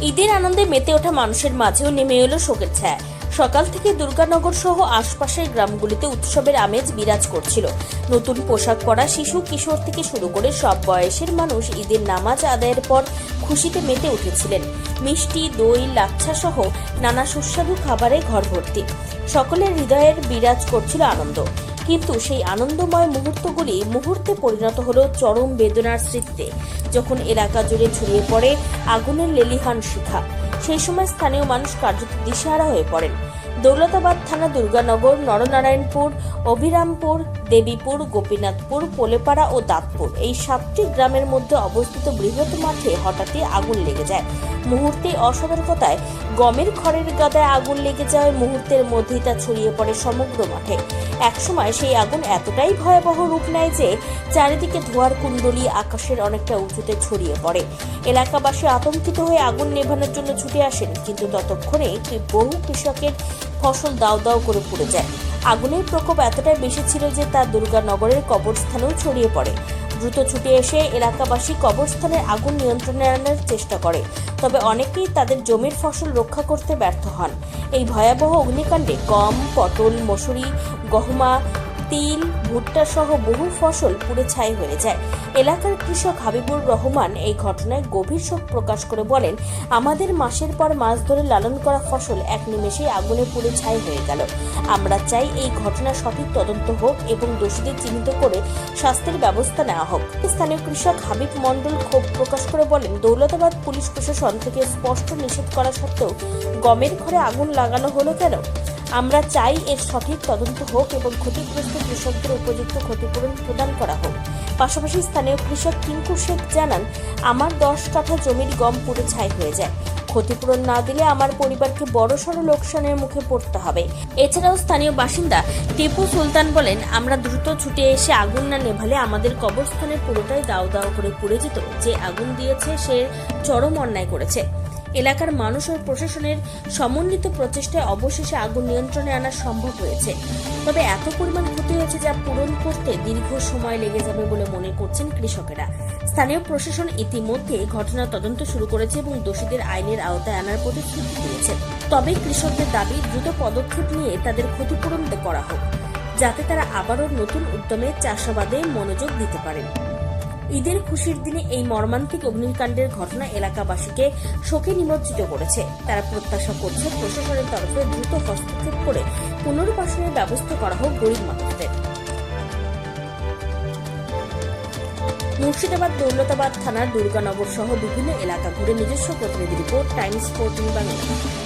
ঈদের আনন্দে মেতে ওঠা মানুষের মাঝেও নেমে এলো শোকের ছায়া। সকাল থেকে দুর্গানগর সহ আশপাশের গ্রামগুলিতে উৎসবের আমেজ বিরাজ করছিল। নতুন পোশাক পরা শিশু, কিশোর থেকে শুরু করে সব বয়সের মানুষ ঈদের নামাজ আদায়ের পর খুশিতে মেতে উঠেছিলেন। মিষ্টি, দই, লাচ্ছা সহ নানা সুস্বাদু খাবারে ঘর ভর্তি। সকলের হৃদয়ের বিরাজ করছিল আনন্দ। কিন্তু সেই আনন্দময় মুহূর্তগুলি মুহূর্তে পরিণত হলো চরম বেদনার স্মৃতিতে। যখন এলাকা জুড়ে ছড়িয়ে পড়ে আগুনের লেলিহান শিখা, সেই সময় স্থানীয় মানুষ কার্যত দিশেহারা হয়ে পড়েন। দৌলতাবাদ থানা দুর্গানগর, নরনারায়ণপুর, অভিরামপুর, দেবীপুর, গোপীনাথপুর, পোলেপাড়া ও দাঁতপুর। এই সাতটি গ্রামের মধ্যে অবস্থিত বৃহৎ মাঠে হঠাৎই আগুন লেগে যায়। মুহূর্তে অসতর্কতায় গমের খড়ের গাদায় আগুন লেগে যায়, মুহূর্তের মধ্যেই তা ছড়িয়ে পড়ে সমগ্র মাঠে। একসময় সেই আগুন এতটাই ভয়াবহ রূপ নেয় যে চারিদিকে ধোয়ার কুণ্ডলি আকাশের অনেকটা উঁচুতে ছড়িয়ে পড়ে। এলাকাবাসী আতঙ্কিত হয়ে আগুন নেভানোর জন্য ছুটে আসেন, কিন্তু ততক্ষণে বহু কৃষকের ফসল দাও দাও করে পুড়ে যায়। আগুনের প্রকোপ এতটাই বেশি ছিল যে তা দুর্গানগরের কবরস্থানেও ছড়িয়ে পড়ে। দ্রুত ছুটে এসে এলাকাবাসী কবরস্থানের আগুন নিয়ন্ত্রণে আনার চেষ্টা করে। তবে অনেকেই তাদের জমির ফসল রক্ষা করতে ব্যর্থ হন। এই ভয়াবহ অগ্নিকাণ্ডে গম, পটল, মসুরি, গহমা তিল, ভুট্টা সহ বহু ফসল পুড়ে ছাই হয়ে যায়। এলাকার কৃষক হাবিবুর রহমান এই ঘটনায় গভীর শোক প্রকাশ করে বলেন, আমাদের মাসের পর মাস ধরে লালন করা ফসল এক নিমেষেই আগুনে পুড়ে ছাই হয়ে গেল। আমরা চাই এই ঘটনা সঠিক তদন্ত হোক এবং দোষীদের চিহ্নিত করে শাস্তির ব্যবস্থা নেওয়া হোক। স্থানীয় কৃষক হাবিব মণ্ডল ক্ষোভ প্রকাশ করে বলেন, দৌলতাবাদ পুলিশ প্রশাসন থেকে স্পষ্ট নিষেধ করা সত্ত্বেও গমের ঘরে আগুন লাগানো হলো কেন? আমরা চাই এর সঠিক তদন্ত হোক এবং ক্ষতিগ্রস্ত কৃষকদের উপযুক্ত ক্ষতিপূরণ প্রদান করা হোক। পাশাপাশি স্থানীয় কৃষক টিঙ্কু শেখ জানান, আমার দশ কাঠা জমির গম পুড়ে ছাই হয়ে যায়। ক্ষতিপূরণ না দিলে আমার পরিবারকে বড়সড় লোকসানের মুখে পড়তে হবে। এছাড়াও স্থানীয় বাসিন্দা টিপু সুলতান বলেন, আমরা দ্রুত ছুটে এসে আগুন না নেভালে আমাদের কবরস্থানের পুরোটাই দাও দাও করে পুড়ে যেত। যে আগুন দিয়েছে সে চরম অন্যায় করেছে। এলাকার মানুষ ও প্রশাসনের সমন্বিত প্রচেষ্টায় অবশেষে আগুন নিয়ন্ত্রণে আনা সম্ভব হয়েছে। তবে এত পরিমাণ ক্ষতি হয়েছে যা পূরণ করতে দীর্ঘ সময় লেগে যাবে বলে মনে করছেন কৃষকেরা। স্থানীয় প্রশাসন ইতিমধ্যে ঘটনার তদন্ত শুরু করেছে এবং দোষীদের আইনের আওতায় আনার প্রতিশ্রুতি দিয়েছে। তবে কৃষকদের দাবি, দ্রুত পদক্ষেপ নিয়ে তাদের ক্ষতিপূরণ করা হোক, যাতে তারা আবারও নতুন উদ্যমে চাষাবাদে মনোযোগ দিতে পারেন। ঈদের খুশির দিনে এই মর্মান্তিক অগ্নিকাণ্ডের ঘটনা এলাকাবাসীকে শোকে নিমজ্জিত করেছে। তারা প্রত্যাশা করছে প্রশাসনের তরফে দ্রুত হস্তক্ষেপ করে পুনর্বাসনের ব্যবস্থা করা হোক গরিব মানুষদের। মুর্শিদাবাদ দৌলতাবাদ থানার দুর্গানগর সহ বিভিন্ন এলাকা ঘুরে নিজস্ব প্রতিনিধি রিপোর্ট, টাইমস ফোর্টিন বাংলা।